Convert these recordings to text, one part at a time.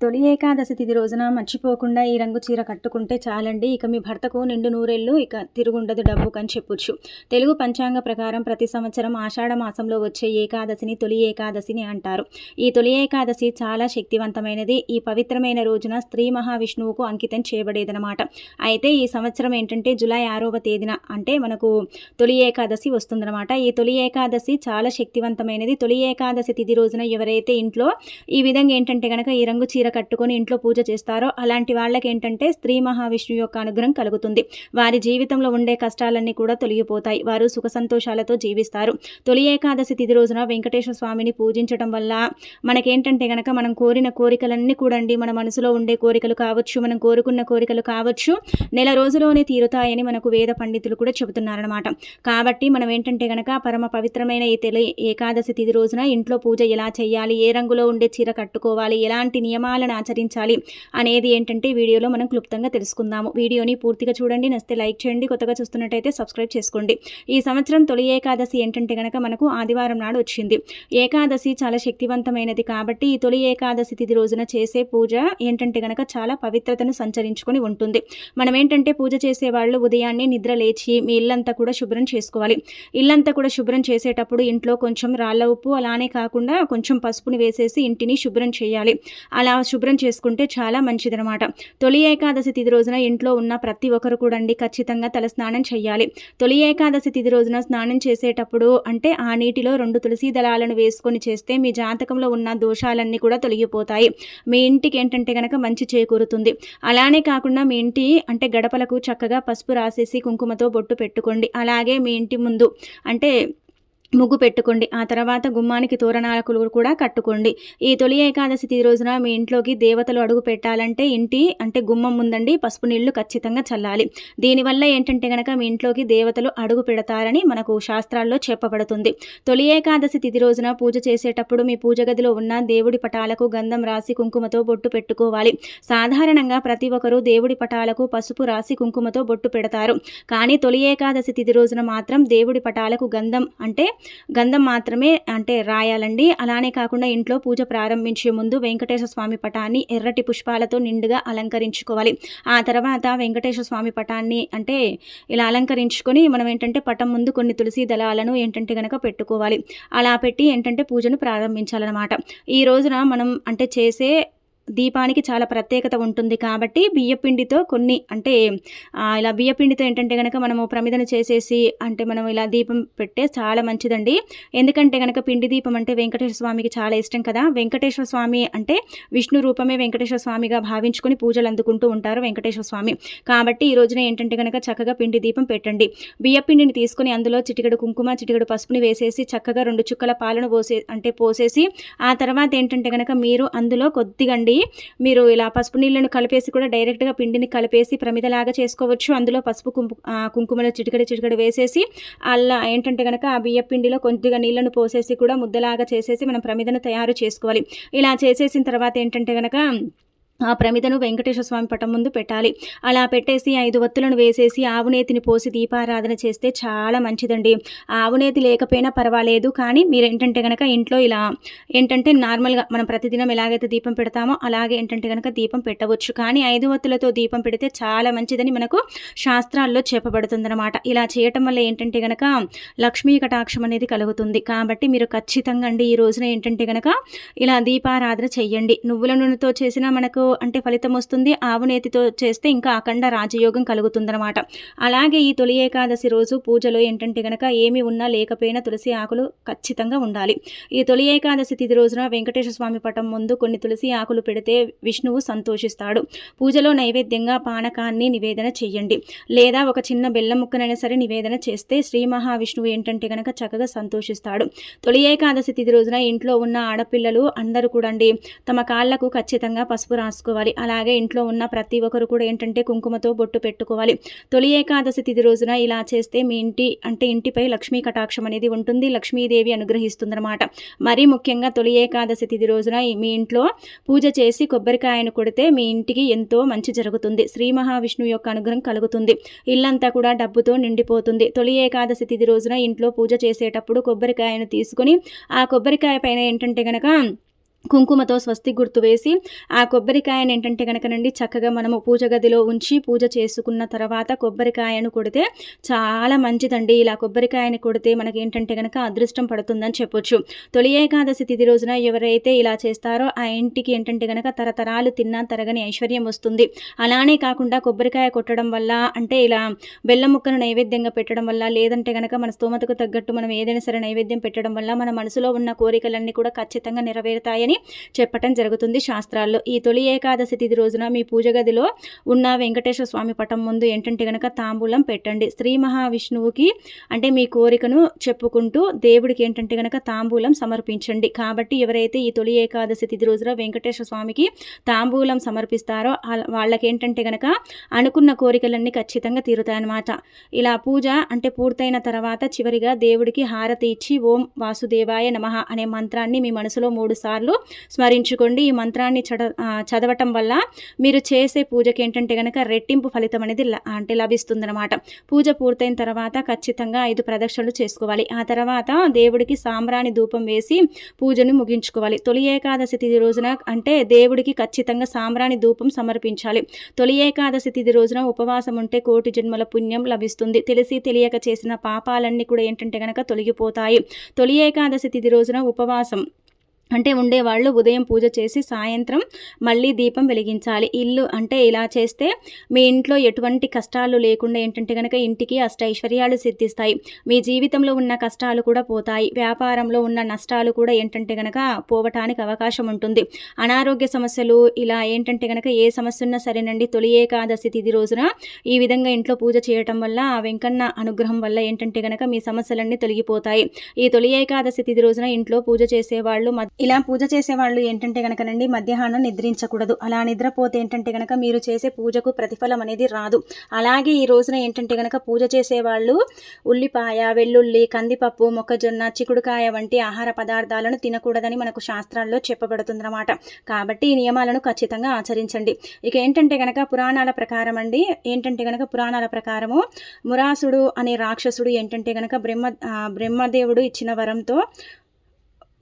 తొలి ఏకాదశి తిథి రోజున మర్చిపోకుండా ఈ రంగు చీర కట్టుకుంటే చాలండి. ఇక మీ భర్తకు నిండు నూరెళ్ళు ఇక తిరుగుండదు డబ్బు అని చెప్పొచ్చు. తెలుగు పంచాంగ ప్రకారం ప్రతి సంవత్సరం ఆషాఢ మాసంలో వచ్చే ఏకాదశిని తొలి ఏకాదశిని అంటారు. ఈ తొలి ఏకాదశి చాలా శక్తివంతమైనది. ఈ పవిత్రమైన రోజున స్త్రీ మహావిష్ణువుకు అంకితం చేయబడేదనమాట అయితే ఈ సంవత్సరం ఏంటంటే జూలై ఆరవ తేదీన అంటే మనకు తొలి ఏకాదశి వస్తుందన్నమాట. ఈ తొలి ఏకాదశి చాలా శక్తివంతమైనది. తొలి ఏకాదశి తిథి రోజున ఎవరైతే ఇంట్లో ఈ విధంగా ఏంటంటే కనుక ఈ రంగు చీర కట్టుకొని ఇంట్లో పూజ చేస్తారో అలాంటి వాళ్ళకి ఏంటంటే స్త్రీ మహావిష్ణు యొక్క అనుగ్రహం కలుగుతుంది. వారి జీవితంలో ఉండే కష్టాలన్నీ కూడా తొలగిపోతాయి. వారు సుఖ సంతోషాలతో జీవిస్తారు. తొలి ఏకాదశి తిథి రోజున వెంకటేశ్వర స్వామిని పూజించడం వల్ల మనకేంటంటే గనక మనం కోరిన కోరికలన్నీ కూడండి మన మనసులో ఉండే కోరికలు కావచ్చు మనం కోరుకున్న కోరికలు కావచ్చు నెల రోజులోనే తీరుతాయని మనకు వేద పండితులు కూడా చెబుతున్నారనమాట కాబట్టి మనం ఏంటంటే గనక పరమ పవిత్రమైన ఈ తెలి ఏకాదశి తిథి రోజున ఇంట్లో పూజ ఎలా చేయాలి ఏ రంగులో ఉండే చీర కట్టుకోవాలి ఎలాంటి నియమాలు నియమాలను ఆచరించాలి అనేది ఏంటంటే వీడియోలో మనం క్లుప్తంగా తెలుసుకుందాము. వీడియోని పూర్తిగా చూడండి నస్తే లైక్ చేయండి కొత్తగా చూస్తున్నట్టయితే సబ్స్క్రైబ్ చేసుకోండి. ఈ సంవత్సరం తొలి ఏకాదశి ఏంటంటే కనుక మనకు ఆదివారం నాడు వచ్చింది. ఏకాదశి చాలా శక్తివంతమైనది కాబట్టి ఈ తొలి ఏకాదశి తిథి రోజున చేసే పూజ ఏంటంటే కనుక చాలా పవిత్రతను సంచరించుకొని ఉంటుంది. మనం ఏంటంటే పూజ చేసే వాళ్ళు ఉదయాన్నే నిద్ర లేచి మీ ఇల్లంతా కూడా శుభ్రం చేసుకోవాలి. ఇల్లంతా కూడా శుభ్రం చేసేటప్పుడు ఇంట్లో కొంచెం రాళ్ళ ఉప్పు అలానే కాకుండా కొంచెం పసుపుని వేసేసి ఇంటిని శుభ్రం చేయాలి. అలా శుభ్రం చేసుకుంటే చాలా మంచిదనమాట తొలి ఏకాదశి తిథి రోజున ఇంట్లో ఉన్న ప్రతి ఒక్కరు కూడా ఖచ్చితంగా తల స్నానం చేయాలి తొలి ఏకాదశి తిథి రోజున స్నానం చేసేటప్పుడు అంటే ఆ నీటిలో రెండు తులసి దళాలను వేసుకొని చేస్తే మీ జాతకంలో ఉన్న దోషాలన్నీ కూడా తొలగిపోతాయి. మీ ఇంటికి ఏంటంటే కనుక మంచి చేకూరుతుంది. అలానే కాకుండా మీ ఇంటి అంటే గడపలకు చక్కగా పసుపు రాసేసి కుంకుమతో బొట్టు పెట్టుకోండి. అలాగే మీ ఇంటి ముందు అంటే ముగ్గు పెట్టుకోండి. ఆ తర్వాత గుమ్మానికి తోరణాలకులు కూడా కట్టుకోండి. ఈ తొలి ఏకాదశి తీ రోజున మీ ఇంట్లోకి దేవతలు అడుగు పెట్టాలంటే ఇంటి అంటే గుమ్మం ముందండి పసుపు నీళ్ళు ఖచ్చితంగా చల్లాలి. దీనివల్ల ఏంటంటే కనుక మీ ఇంట్లోకి దేవతలు అడుగు పెడతారని మనకు శాస్త్రాల్లో చెప్పబడుతుంది. తొలి ఏకాదశి తిథి రోజున పూజ చేసేటప్పుడు మీ పూజ గదిలో ఉన్న దేవుడి పటాలకు గంధం రాసి కుంకుమతో బొట్టు పెట్టుకోవాలి. సాధారణంగా ప్రతి ఒక్కరూ దేవుడి పటాలకు పసుపు రాసి కుంకుమతో బొట్టు పెడతారు. కానీ తొలి ఏకాదశి తిథి రోజున మాత్రం దేవుడి పటాలకు గంధం అంటే గంధం మాత్రమే అంటే రాయాలండి. అలానే కాకుండా ఇంట్లో పూజ ప్రారంభించే ముందు వెంకటేశ్వర స్వామి పటాన్ని ఎర్రటి పుష్పాలతో నిండుగా అలంకరించుకోవాలి. ఆ తర్వాత వెంకటేశ్వర స్వామి పటాన్ని అంటే ఇలా అలంకరించుకొని మనం ఏంటంటే పటం ముందు కొన్ని తులసి దళాలను ఏంటంటే కనుక పెట్టుకోవాలి. అలా పెట్టి ఏంటంటే పూజను ప్రారంభించాలన్నమాట. ఈ రోజున మనం అంటే చేసే దీపానికి చాలా ప్రత్యేకత ఉంటుంది కాబట్టి బియ్యపిండితో కొన్ని అంటే ఇలా బియ్యపిండితో ఏంటంటే కనుక మనము ప్రమిదను చేసేసి అంటే మనం ఇలా దీపం పెట్టే చాలా మంచిదండి. ఎందుకంటే కనుక పిండి దీపం అంటే వెంకటేశ్వర స్వామికి చాలా ఇష్టం కదా. వెంకటేశ్వర స్వామి అంటే విష్ణు రూపమే వెంకటేశ్వర స్వామిగా భావించుకొని పూజలు అందుకుంటూ ఉంటారు వెంకటేశ్వర స్వామి. కాబట్టి ఈ రోజున ఏంటంటే కనుక చక్కగా పిండి దీపం పెట్టండి. బియ్యపిండిని తీసుకుని అందులో చిటికడు కుంకుమ చిటికడు పసుపుని వేసేసి చక్కగా రెండు చుక్కల పాలను పోసే అంటే పోసేసి ఆ తర్వాత ఏంటంటే కనుక మీరు అందులో కొద్దిగండి మీరు ఇలా పసుపు నీళ్ళను కలిపేసి కూడా డైరెక్ట్గా పిండిని కలిపేసి ప్రమిదలాగా చేసుకోవచ్చు. అందులో పసుపు కుంపు కుంకుమలో చిటికడి చిటికడి వేసేసి అలా ఏంటంటే కనుక ఆ బియ్య పిండిలో కొద్దిగా నీళ్ళను పోసేసి కూడా ముద్దలాగా చేసేసి మనం ప్రమిదను తయారు చేసుకోవాలి. ఇలా చేసేసిన తర్వాత ఏంటంటే కనుక ఆ ప్రమిదను వెంకటేశ్వర స్వామి పటం ముందు పెట్టాలి. అలా పెట్టేసి ఐదు వత్తులను వేసేసి ఆవునేతిని పోసి దీపారాధన చేస్తే చాలా మంచిదండి. ఆవునేతి లేకపోయినా పర్వాలేదు కానీ మీరు ఏంటంటే కనుక ఇంట్లో ఇలా ఏంటంటే నార్మల్గా మనం ప్రతిదినం ఎలాగైతే దీపం పెడతామో అలాగే ఏంటంటే కనుక దీపం పెట్టవచ్చు. కానీ ఐదు వత్తులతో దీపం పెడితే చాలా మంచిదని మనకు శాస్త్రాల్లో చెప్పబడుతుందన్నమాట. ఇలా చేయటం వల్ల ఏంటంటే కనుక లక్ష్మీ కటాక్షం అనేది కలుగుతుంది. కాబట్టి మీరు ఖచ్చితంగా అండి ఈ రోజున ఏంటంటే కనుక ఇలా దీపారాధన చెయ్యండి. నువ్వుల నూనెతో చేసిన మనకు అంటే ఫలితం వస్తుంది. ఆవు నేతితో చేస్తే ఇంకా అఖండ రాజయోగం కలుగుతుందనమాట అలాగే ఈ తొలి ఏకాదశి రోజు పూజలో ఏంటంటే గనక ఏమి ఉన్నా లేకపోయినా తులసి ఆకులు ఖచ్చితంగా ఉండాలి. ఈ తొలి ఏకాదశి తిథి రోజున వెంకటేశ్వర స్వామి పటం ముందు కొన్ని తులసి ఆకులు పెడితే విష్ణువు సంతోషిస్తాడు. పూజలో నైవేద్యంగా పానకాన్ని నివేదన చేయండి లేదా ఒక చిన్న బెల్లం ముక్కనైనా సరే నివేదన చేస్తే శ్రీ మహావిష్ణువు ఏంటంటే గనక చక్కగా సంతోషిస్తాడు. తొలి ఏకాదశి తిథి రోజున ఇంట్లో ఉన్న ఆడపిల్లలు అందరూ కూడా తమ కాళ్ళకు ఖచ్చితంగా పసుపు రాసి రాసుకోవాలి. అలాగే ఇంట్లో ఉన్న ప్రతి ఒక్కరు కూడా ఏంటంటే కుంకుమతో బొట్టు పెట్టుకోవాలి. తొలి ఏకాదశి తిథి రోజున ఇలా చేస్తే మీ ఇంటి అంటే ఇంటిపై లక్ష్మీ కటాక్షం అనేది ఉంటుంది. లక్ష్మీదేవి అనుగ్రహిస్తుందన్నమాట. మరీ ముఖ్యంగా తొలి ఏకాదశి తిథి రోజున మీ ఇంట్లో పూజ చేసి కొబ్బరికాయను కొడితే మీ ఇంటికి ఎంతో మంచి జరుగుతుంది. శ్రీ మహావిష్ణువు యొక్క అనుగ్రహం కలుగుతుంది. ఇల్లంతా కూడా డబ్బుతో నిండిపోతుంది. తొలి ఏకాదశి తిథి రోజున ఇంట్లో పూజ చేసేటప్పుడు కొబ్బరికాయను తీసుకుని ఆ కొబ్బరికాయ పైన ఏంటంటే గనక కుంకుమతో స్వస్తి గుర్తు వేసి ఆ కొబ్బరికాయను ఏంటంటే కనుకనండి చక్కగా మనము పూజ గదిలో ఉంచి పూజ చేసుకున్న తర్వాత కొబ్బరికాయను కొడితే చాలా మంచిదండి. ఇలా కొబ్బరికాయని కొడితే మనకి ఏంటంటే కనుక అదృష్టం పడుతుందని చెప్పొచ్చు. తొలి ఏకాదశి తిథి రోజున ఎవరైతే ఇలా చేస్తారో ఆ ఇంటికి ఏంటంటే కనుక తరతరాలు తిన్నా తరగని ఐశ్వర్యం వస్తుంది. అలానే కాకుండా కొబ్బరికాయ కొట్టడం వల్ల అంటే ఇలా బెల్లం ముక్కను నైవేద్యంగా పెట్టడం వల్ల లేదంటే కనుక మన స్తోమతకు తగ్గట్టు మనం ఏదైనా సరే నైవేద్యం పెట్టడం వల్ల మన మనసులో ఉన్న కోరికలన్నీ కూడా ఖచ్చితంగా నెరవేరుతాయని చెప్పటం జరుగుతుంది. శాస్త్రాల్లో ఈ తొలి ఏకాదశి తిథి రోజున మీ పూజ గదిలో ఉన్న వెంకటేశ్వర స్వామి పటం ముందు ఏంటంటే గనక తాంబూలం పెట్టండి. శ్రీ మహావిష్ణువుకి అంటే మీ కోరికను చెప్పుకుంటూ దేవుడికి ఏంటంటే గనక తాంబూలం సమర్పించండి. కాబట్టి ఎవరైతే ఈ తొలి ఏకాదశి తిథి రోజున వెంకటేశ్వర స్వామికి తాంబూలం సమర్పిస్తారో వాళ్ళకి ఏంటంటే గనక అనుకున్న కోరికలన్నీ ఖచ్చితంగా తీరుతాయన్నమాట. ఇలా పూజ అంటే పూర్తయిన తర్వాత చివరిగా దేవుడికి హారతి ఇచ్చి ఓం వాసుదేవాయ నమ అనే మంత్రాన్ని మీ మనసులో మూడు సార్లు స్మరించుకోండి. ఈ మంత్రాన్ని చద చదవటం వల్ల మీరు చేసే పూజకి ఏంటంటే కనుక రెట్టింపు ఫలితం అనేది అంటే లభిస్తుందన్నమాట. పూజ పూర్తయిన తర్వాత ఖచ్చితంగా ఐదు ప్రదక్షిణలు చేసుకోవాలి. ఆ తర్వాత దేవుడికి సాంబ్రాణి ధూపం వేసి పూజను ముగించుకోవాలి. తొలి ఏకాదశి తిథి రోజున అంటే దేవుడికి ఖచ్చితంగా సాంబ్రాణి ధూపం సమర్పించాలి. తొలి ఏకాదశి తిథి రోజున ఉపవాసం ఉంటే కోటి జన్మల పుణ్యం లభిస్తుంది. తెలిసి తెలియక చేసిన పాపాలన్నీ కూడా ఏంటంటే కనుక తొలగిపోతాయి. తొలి ఏకాదశి తిథి రోజున ఉపవాసం అంటే ఉండేవాళ్ళు ఉదయం పూజ చేసి సాయంత్రం మళ్ళీ దీపం వెలిగించాలి. ఇల్లు అంటే ఇలా చేస్తే మీ ఇంట్లో ఎటువంటి కష్టాలు లేకుండా ఏంటంటే కనుక ఇంటికి అష్టైశ్వర్యాలు సిద్ధిస్తాయి. మీ జీవితంలో ఉన్న కష్టాలు కూడా పోతాయి. వ్యాపారంలో ఉన్న నష్టాలు కూడా ఏంటంటే కనుక పోవటానికి అవకాశం ఉంటుంది. అనారోగ్య సమస్యలు ఇలా ఏంటంటే కనుక ఏ సమస్య ఉన్నా సరేనండి. తొలి ఏకాదశి తిది రోజున ఈ విధంగా ఇంట్లో పూజ చేయటం వల్ల ఆ వెంకన్న అనుగ్రహం వల్ల ఏంటంటే కనుక మీ సమస్యలన్నీ తొలగిపోతాయి. ఈ తొలి ఏకాదశి తిది రోజున ఇంట్లో పూజ చేసేవాళ్ళు ఇలా పూజ చేసేవాళ్ళు ఏంటంటే కనుకనండి మధ్యాహ్నం నిద్రించకూడదు. అలా నిద్రపోతే ఏంటంటే కనుక మీరు చేసే పూజకు ప్రతిఫలం అనేది రాదు. అలాగే ఈ రోజున ఏంటంటే కనుక పూజ చేసేవాళ్ళు ఉల్లిపాయ వెల్లుల్లి కందిపప్పు మొక్కజొన్న చిక్కుడుకాయ వంటి ఆహార పదార్థాలను తినకూడదని మనకు శాస్త్రాల్లో చెప్పబడుతుందన్నమాట. కాబట్టి ఈ నియమాలను ఖచ్చితంగా ఆచరించండి. ఇక ఏంటంటే కనుక పురాణాల ప్రకారం అండి ఏంటంటే కనుక పురాణాల ప్రకారము మురాసుడు అనే రాక్షసుడు ఏంటంటే కనుక బ్రహ్మ బ్రహ్మదేవుడు ఇచ్చిన వరంతో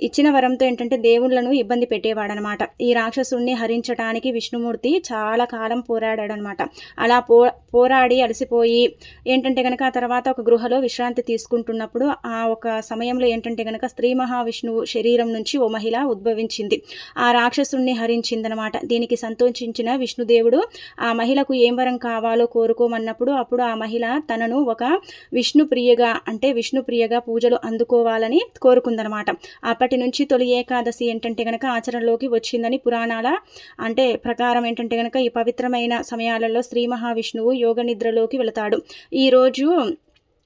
ఇచ్చిన వరంతో ఏంటంటే దేవుళ్ళను ఇబ్బంది పెట్టేవాడనమాట. ఈ రాక్షసుణ్ణి హరించడానికి విష్ణుమూర్తి చాలా కాలం పోరాడాడనమాట. అలా పో పోరాడి అలసిపోయి ఏంటంటే కనుక ఆ తర్వాత ఒక గృహలో విశ్రాంతి తీసుకుంటున్నప్పుడు ఆ ఒక సమయంలో ఏంటంటే కనుక స్త్రీ మహావిష్ణువు శరీరం నుంచి ఓ మహిళ ఉద్భవించింది. ఆ రాక్షసుణ్ణి హరించిందనమాట. దీనికి సంతోషించిన విష్ణుదేవుడు ఆ మహిళకు ఏం వరం కావాలో కోరుకోమన్నప్పుడు అప్పుడు ఆ మహిళ తనను ఒక విష్ణుప్రియగా అంటే విష్ణుప్రియగా పూజలు అందుకోవాలని కోరుకుందనమాట. అప్పటి అప్పటి నుంచి తొలి ఏకాదశి ఏంటంటే కనుక ఆచరణలోకి వచ్చిందని పురాణాల అంటే ప్రకారం ఏంటంటే కనుక ఈ పవిత్రమైన సమయాలలో శ్రీ మహావిష్ణువు యోగ నిద్రలోకి వెళతాడు. ఈరోజు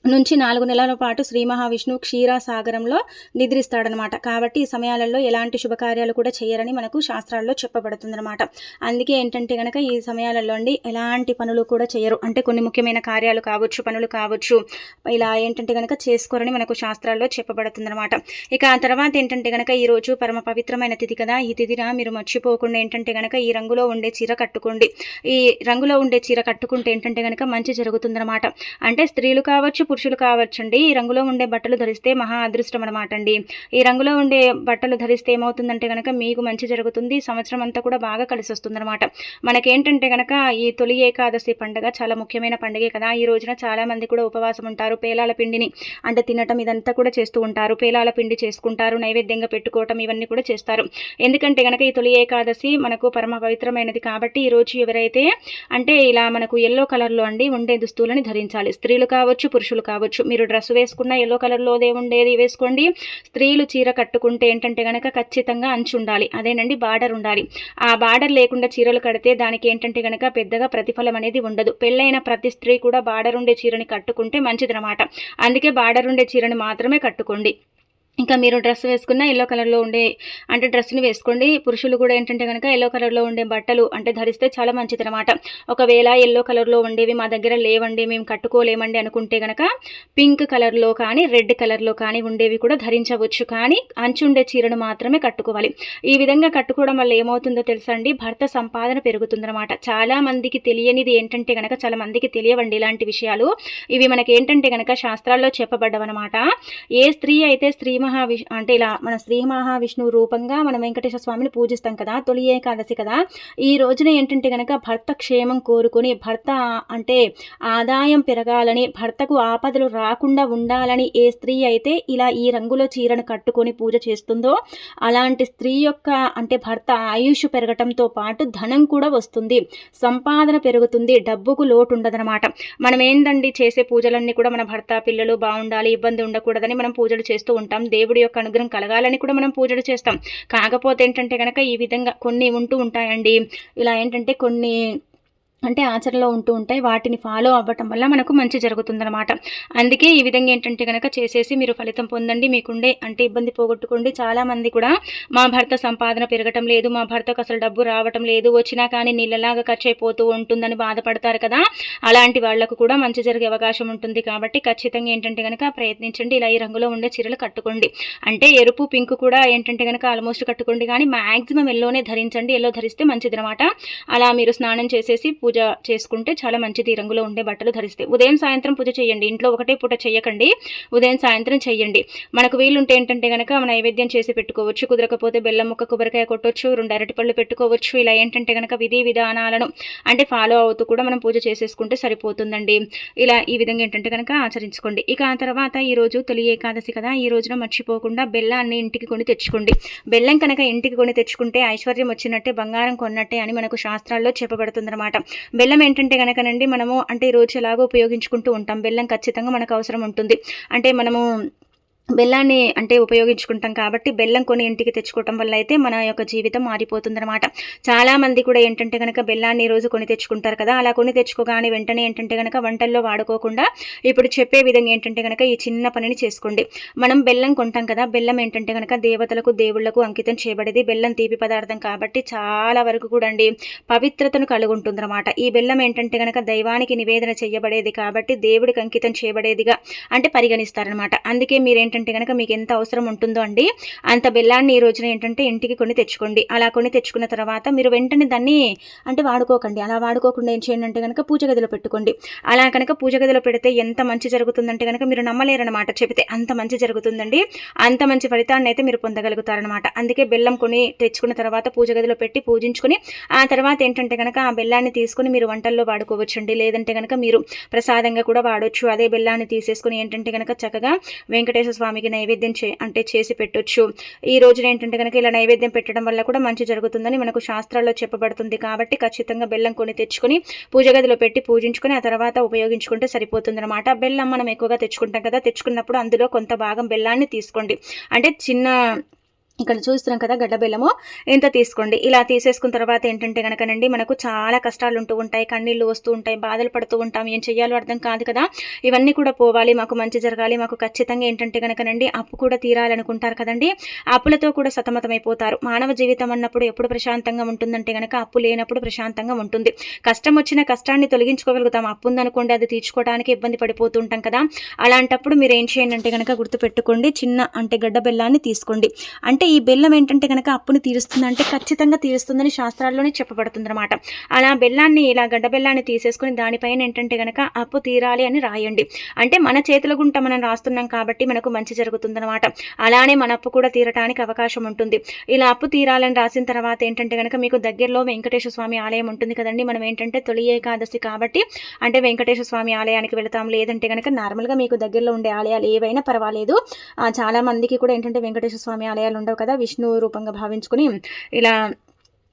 నుంచి నాలుగు నెలల పాటు శ్రీ మహావిష్ణువు క్షీరాసాగరంలో నిద్రిస్తాడనమాట. కాబట్టి ఈ సమయాలలో ఎలాంటి శుభకార్యాలు కూడా చేయరని మనకు శాస్త్రాల్లో చెప్పబడుతుందనమాట. అందుకే ఏంటంటే కనుక ఈ సమయాలలో అండి ఎలాంటి పనులు కూడా చేయరు. అంటే కొన్ని ముఖ్యమైన కార్యాలు కావచ్చు పనులు కావచ్చు ఇలా ఏంటంటే కనుక చేసుకోరని మనకు శాస్త్రాల్లో చెప్పబడుతుందన్నమాట ఇక ఆ తర్వాత ఏంటంటే కనుక ఈరోజు పరమ పవిత్రమైన తిథి కదా. ఈ తిథిన మీరు మర్చిపోకుండా ఏంటంటే కనుక ఈ రంగులో ఉండే చీర కట్టుకోండి. ఈ రంగులో ఉండే చీర కట్టుకుంటే ఏంటంటే కనుక మంచి జరుగుతుందనమాట. అంటే స్త్రీలు కావచ్చు పురుషులు కావచ్చండి. ఈ రంగులో ఉండే బట్టలు ధరిస్తే మహా అదృష్టం అనమాట అండి. ఈ రంగులో ఉండే బట్టలు ధరిస్తే ఏమవుతుందంటే కనుక మీకు మంచి జరుగుతుంది. సంవత్సరం అంతా కూడా బాగా కలిసి వస్తుందన్నమాట. మనకేంటంటే కనుక ఈ తొలి ఏకాదశి పండుగ చాలా ముఖ్యమైన పండుగే కదా. ఈ రోజున చాలా మంది కూడా ఉపవాసం ఉంటారు. పేలాల పిండిని అంటే తినటం ఇదంతా కూడా చేస్తూ ఉంటారు. పేలాల పిండి చేసుకుంటారు. నైవేద్యంగా పెట్టుకోవటం ఇవన్నీ కూడా చేస్తారు. ఎందుకంటే కనుక ఈ తొలి ఏకాదశి మనకు పరమ పవిత్రమైనది కాబట్టి ఈరోజు ఎవరైతే అంటే ఇలా మనకు ఎల్లో కలర్లో అండి ఉండే దుస్తువులని ధరించాలి. స్త్రీలు కావచ్చు పురుషులు రంగులు కావచ్చు. మీరు డ్రెస్ వేసుకున్న ఎల్లో కలర్లోదే ఉండేది. వేసుకోండి. స్త్రీలు చీర కట్టుకుంటే ఏంటంటే కనుక ఖచ్చితంగా అంచు ఉండాలి. అదేనండి బార్డర్ ఉండాలి. ఆ బార్డర్ లేకుండా చీరలు కడితే దానికి ఏంటంటే కనుక పెద్దగా ప్రతిఫలం అనేది ఉండదు. పెళ్ళైన ప్రతి స్త్రీ కూడా బార్డర్ ఉండే చీరని కట్టుకుంటే మంచిదనమాట అందుకే బార్డర్ ఉండే చీరని మాత్రమే కట్టుకోండి. ఇంకా మీరు డ్రెస్ వేసుకున్న ఎల్లో కలర్లో ఉండే అంటే డ్రెస్ని వేసుకోండి. పురుషులు కూడా ఏంటంటే కనుక ఎల్లో కలర్లో ఉండే బట్టలు అంటే ధరిస్తే చాలా మంచిది అనమాట ఒకవేళ ఎల్లో కలర్లో ఉండేవి మా దగ్గర లేవండి మేము కట్టుకోలేమండి అనుకుంటే కనుక పింక్ కలర్లో కానీ రెడ్ కలర్లో కానీ ఉండేవి కూడా ధరించవచ్చు. కానీ అంచు ఉండే చీరను మాత్రమే కట్టుకోవాలి. ఈ విధంగా కట్టుకోవడం వల్ల ఏమవుతుందో తెలుసా అండి? భర్త సంపాదన పెరుగుతుందనమాట చాలా మందికి తెలియనిది ఏంటంటే కనుక చాలా మందికి తెలియవండి ఇలాంటి విషయాలు. ఇవి మనకి ఏంటంటే కనుక శాస్త్రాల్లో చెప్పబడ్డవన్నమాట. ఏ స్త్రీ అయితే స్త్రీ మహావిష్ అంటే ఇలా మన శ్రీ మహావిష్ణువు రూపంగా మనం వెంకటేశ్వర స్వామిని పూజిస్తాం కదా తొలి ఏకాదశి కదా ఈ రోజున ఏంటంటే కనుక భర్త క్షేమం కోరుకొని భర్త అంటే ఆదాయం పెరగాలని భర్తకు ఆపదలు రాకుండా ఉండాలని ఏ స్త్రీ అయితే ఇలా ఈ రంగులో చీరను కట్టుకొని పూజ చేస్తుందో అలాంటి స్త్రీ యొక్క అంటే భర్త ఆయుష్ పెరగటంతో పాటు ధనం కూడా వస్తుంది సంపాదన పెరుగుతుంది డబ్బుకు లోటు ఉండదనమాట మనం ఏందండి చేసే పూజలన్నీ కూడా మన భర్త పిల్లలు బాగుండాలి ఇబ్బంది ఉండకూడదని మనం పూజలు చేస్తూ ఉంటాం. దేవుడి యొక్క అనుగ్రహం కలగాలని కూడా మనం పూజలు చేస్తాం. కాకపోతే ఏంటంటే కనుక ఈ విధంగా కొన్ని ఉంటూ ఉంటాయండి. ఇలా ఏంటంటే కొన్ని అంటే ఆచరణలో ఉంటూ ఉంటాయి. వాటిని ఫాలో అవ్వటం వల్ల మనకు మంచి జరుగుతుందన్నమాట. అందుకే ఈ విధంగా ఏంటంటే కనుక చేసేసి మీరు ఫలితం పొందండి. మీకుండే అంటే ఇబ్బంది పోగొట్టుకోండి. చాలామంది కూడా మా భర్త సంపాదన పెరగటం లేదు. మా భర్తకు అసలు డబ్బు రావటం లేదు. వచ్చినా కానీ నీళ్ళలాగా ఖర్చు అయిపోతూ ఉంటుందని బాధపడతారు కదా. అలాంటి వాళ్ళకు కూడా మంచి జరిగే అవకాశం ఉంటుంది కాబట్టి ఖచ్చితంగా ఏంటంటే కనుక ప్రయత్నించండి. ఇలా ఈ రంగులో ఉండే చీరలు కట్టుకోండి. అంటే ఎరుపు పింక్ కూడా ఏంటంటే కనుక ఆల్మోస్ట్ కట్టుకోండి. కానీ మ్యాక్సిమం ఎల్లోనే ధరించండి. ఎల్లో ధరిస్తే మంచిది అనమాట అలా మీరు స్నానం చేసేసి పూజ పూజ చేసుకుంటే చాలా మంచిది. రంగులో ఉండే బట్టలు ధరిస్తే. ఉదయం సాయంత్రం పూజ చేయండి. ఇంట్లో ఒకటే పూట చేయకండి ఉదయం సాయంత్రం చేయండి మనకు వీలుంటే ఏంటంటే కనుక నైవేద్యం చేసి పెట్టుకోవచ్చు. కుదరకపోతే బెల్లం ముక్క కొబ్బరికాయ కొట్టొచ్చు. రెండు అరటిపళ్ళు పెట్టుకోవచ్చు. ఇలా ఏంటంటే కనుక విధి విధానాలను అంటే ఫాలో అవుతూ కూడా మనం పూజ చేసేసుకుంటే సరిపోతుందండి. ఇలా ఈ విధంగా ఏంటంటే కనుక ఆచరించుకోండి. ఇక ఆ తర్వాత ఈరోజు తొలి ఏకాదశి కదా. ఈ రోజున మర్చిపోకుండా బెల్లాన్ని ఇంటికి కొని తెచ్చుకోండి. బెల్లం కనుక ఇంటికి కొని తెచ్చుకుంటే ఐశ్వర్యం వచ్చినట్టే బంగారం కొన్నట్టే అని మనకు శాస్త్రాల్లో చెప్పబడుతుందన్నమాట. బెల్లం ఏంటంటే కనుకనండి మనము అంటే రోజు ఎలాగో ఉపయోగించుకుంటూ ఉంటాం. బెల్లం ఖచ్చితంగా మనకు అవసరం ఉంటుంది. అంటే మనము బెల్లాన్ని అంటే ఉపయోగించుకుంటాం కాబట్టి బెల్లం కొని ఇంటికి తెచ్చుకోవటం వల్ల అయితే మన యొక్క జీవితం మారిపోతుందన్నమాట. చాలామంది కూడా ఏంటంటే కనుక బెల్లాన్ని రోజు కొని తెచ్చుకుంటారు కదా అలా కొని తెచ్చుకోగానే వెంటనే ఏంటంటే కనుక వంటల్లో వాడుకోకుండా ఇప్పుడు చెప్పే విధంగా ఏంటంటే కనుక ఈ చిన్న పనిని చేసుకోండి. మనం బెల్లం కొంటాం కదా బెల్లం ఏంటంటే కనుక దేవతలకు దేవుళ్ళకు అంకితం చేయబడేది బెల్లం తీపి పదార్థం కాబట్టి చాలా వరకు కూడా అండి పవిత్రతను కలుగుంటుందన్నమాట. ఈ బెల్లం ఏంటంటే కనుక దైవానికి నివేదన చేయబడేది కాబట్టి దేవుడికి అంకితం చేయబడేదిగా అంటే పరిగణిస్తారనమాట అందుకే మీరేంటంటే ఏంటంటే కనుక మీకు ఎంత అవసరం ఉంటుందో అండి అంత బెల్లాన్ని ఈ రోజున ఏంటంటే ఇంటికి కొని తెచ్చుకోండి. అలా కొని తెచ్చుకున్న తర్వాత మీరు వెంటనే దాన్ని అంటే వాడుకోకండి. అలా వాడుకోకుండా ఏం చేయండి అంటే కనుక పూజ గదిలో పెట్టుకోండి. అలా కనుక పూజ గదిలో పెడితే ఎంత మంచి జరుగుతుందంటే కనుక మీరు నమ్మలేరనమాట చెబితే అంత మంచి జరుగుతుందండి. అంత మంచి ఫలితాన్ని అయితే మీరు పొందగలుగుతారనమాట అందుకే బెల్లం కొని తెచ్చుకున్న తర్వాత పూజ గదిలో పెట్టి పూజించుకుని ఆ తర్వాత ఏంటంటే కనుక ఆ బెల్లాన్ని తీసుకుని మీరు వంటల్లో వాడుకోవచ్చండి. లేదంటే కనుక మీరు ప్రసాదంగా కూడా వాడొచ్చు. అదే బెల్లాన్ని తీసేసుకుని ఏంటంటే కనుక చక్కగా వెంకటేశ్వర స్వామికి నైవేద్యం చే అంటే చేసి పెట్టొచ్చు. ఈ రోజున ఏంటంటే కనుక ఇలా నైవేద్యం పెట్టడం వల్ల కూడా మంచి జరుగుతుందని మనకు శాస్త్రాల్లో చెప్పబడుతుంది కాబట్టి ఖచ్చితంగా బెల్లం కొని తెచ్చుకొని పూజ గదిలో పెట్టి పూజించుకొని ఆ తర్వాత ఉపయోగించుకుంటే సరిపోతుందనమాట బెల్లం మనం ఎక్కువగా తెచ్చుకుంటాం కదా తెచ్చుకున్నప్పుడు అందులో కొంత భాగం బెల్లాన్ని తీసుకోండి. అంటే చిన్న ఇక్కడ చూస్తున్నాం కదా గడ్డ బెల్లము. ఇంత తీసుకోండి. ఇలా తీసేసుకున్న తర్వాత ఏంటంటే కనుకనండి మనకు చాలా కష్టాలు ఉంటూ ఉంటాయి కన్నీళ్ళు వస్తూ ఉంటాయి బాధలు పడుతూ ఉంటాం. ఏం చేయాలో అర్థం కాదు కదా. ఇవన్నీ కూడా పోవాలి మాకు మంచి జరగాలి మాకు ఖచ్చితంగా ఏంటంటే కనుకనండి అప్పు కూడా తీరాలనుకుంటారు కదండి. అప్పులతో కూడా సతమతమైపోతారు. మానవ జీవితం అన్నప్పుడు ఎప్పుడు ప్రశాంతంగా ఉంటుందంటే కనుక అప్పు లేనప్పుడు ప్రశాంతంగా ఉంటుంది. కష్టం వచ్చిన కష్టాన్ని తొలగించుకోగలుగుతాం. అప్పు ఉందనుకోండి అది తీర్చుకోవడానికి ఇబ్బంది పడిపోతుంటాం కదా. అలాంటప్పుడు మీరు ఏం చేయండి అంటే కనుక గుర్తుపెట్టుకోండి చిన్న అంటే గడ్డ బెల్లాన్ని తీసుకోండి. అంటే ఈ బెల్లం ఏంటంటే కనుక అప్పుని తీరుస్తుంది అంటే ఖచ్చితంగా తీరుస్తుందని శాస్త్రాల్లోనే చెప్పబడుతుంది అనమాట అలా బెల్లాన్ని ఇలా గడ్డ బెల్లాన్ని తీసేసుకుని దానిపైన ఏంటంటే కనుక అప్పు తీరాలి అని రాయండి. అంటే మన చేతుల గుంట మనం రాస్తున్నాం కాబట్టి మనకు మంచి జరుగుతుందనమాట అలానే మన అప్పు కూడా తీరటానికి అవకాశం ఉంటుంది. ఇలా అప్పు తీరాలని రాసిన తర్వాత ఏంటంటే కనుక మీకు దగ్గరలో వెంకటేశ్వర స్వామి ఆలయం ఉంటుంది కదండి. మనం ఏంటంటే తొలి ఏకాదశి కాబట్టి అంటే వెంకటేశ్వర స్వామి ఆలయానికి వెళతాం. లేదంటే కనుక నార్మల్గా మీకు దగ్గరలో ఉండే ఆలయాలు ఏవైనా పర్వాలేదు. చాలా మందికి కూడా ఏంటంటే వెంకటేశ్వర స్వామి ఆలయాలు ఉండవు. కదా విష్ణు రూపంగా భావించుకుని ఇలా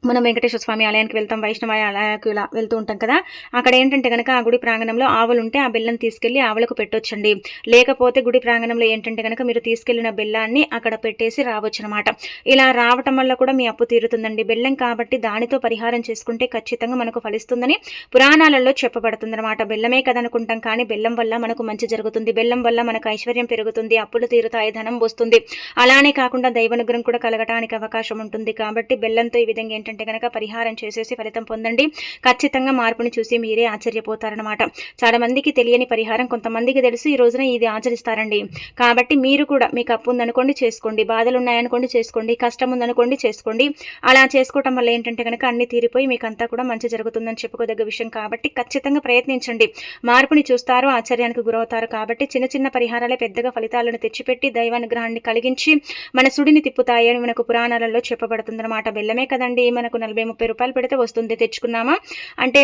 మనం వెంకటేశ్వర స్వామి ఆలయానికి వెళ్తాం వైష్ణవ ఆలయానికి ఇలా వెళ్తూ ఉంటాం కదా. అక్కడ ఏంటంటే కనుక ఆ గుడి ప్రాంగణంలో ఆవులు ఉంటే ఆ బెల్లం తీసుకెళ్ళి ఆవులకు పెట్టొచ్చండి. లేకపోతే గుడి ప్రాంగణంలో ఏంటంటే కనుక మీరు తీసుకెళ్ళిన బెల్లాన్ని అక్కడ పెట్టేసి రావచ్చు అనమాట ఇలా రావటం వల్ల కూడా మీ అప్పు తీరుతుందండి. బెల్లం కాబట్టి దానితో పరిహారం చేసుకుంటే ఖచ్చితంగా మనకు ఫలిస్తుందని పురాణాలలో చెప్పబడుతుందన్నమాట. బెల్లమే కదనుకుంటాం కానీ బెల్లం వల్ల మనకు మంచి జరుగుతుంది. బెల్లం వల్ల మనకు ఐశ్వర్యం పెరుగుతుంది. అప్పులు తీరుతాయి ధనం వస్తుంది. అలానే కాకుండా దైవనుగ్రహం కూడా కలగటానికి అవకాశం ఉంటుంది కాబట్టి బెల్లంతో ఈ విధంగా ఏంటంటే కనుక పరిహారం చేసేసి ఫలితం పొందండి. ఖచ్చితంగా మార్పుని చూసి మీరే ఆశ్చర్యపోతారనమాట చాలా మందికి తెలియని పరిహారం కొంతమందికి తెలుసు ఈ రోజున ఇది ఆచరిస్తారండి. కాబట్టి మీరు కూడా మీకు అప్పు ఉందనుకోండి చేసుకోండి బాధలు ఉన్నాయనుకోండి చేసుకోండి కష్టం ఉందనుకోండి చేసుకోండి. అలా చేసుకోవటం వల్ల ఏంటంటే కనుక అన్ని తీరిపోయి మీకు అంతా కూడా మంచి జరుగుతుందని చెప్పుకోదగ్గ విషయం కాబట్టి ఖచ్చితంగా ప్రయత్నించండి. మార్పుని చూస్తారు ఆశ్చర్యానికి గురవుతారు కాబట్టి చిన్న చిన్న పరిహారాలే పెద్దగా ఫలితాలను తెచ్చిపెట్టి దైవానుగ్రహాన్ని కలిగించి మన సుడిని తిప్పుతాయని మనకు పురాణాలలో చెప్పబడుతుందన్నమాట. బెల్లమే కదండి మనకు నలభై ముప్పై రూపాయలు పెడితే వస్తుంది తెచ్చుకున్నామా? అంటే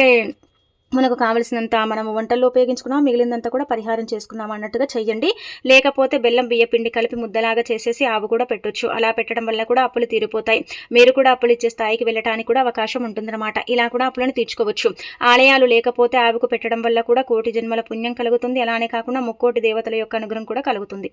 మనకు కావలసినంత మనం వంటల్లో ఉపయోగించుకున్నాం మిగిలినంత కూడా పరిహారం చేసుకున్నాం అన్నట్టుగా చెయ్యండి. లేకపోతే బెల్లం బియ్య పిండి కలిపి ముద్దలాగా చేసేసి ఆవు కూడా పెట్టొచ్చు. అలా పెట్టడం వల్ల కూడా అప్పులు తీరిపోతాయి. మీరు కూడా అప్పులు ఇచ్చే స్థాయికి వెళ్ళడానికి కూడా అవకాశం ఉంటుందన్నమాట. ఇలా కూడా అప్పులను తీర్చుకోవచ్చు. ఆలయాలు లేకపోతే ఆవుకు పెట్టడం వల్ల కూడా కోటి జన్మల పుణ్యం కలుగుతుంది. అలానే కాకుండా ముక్కోటి దేవతల యొక్క అనుగ్రహం కూడా కలుగుతుంది.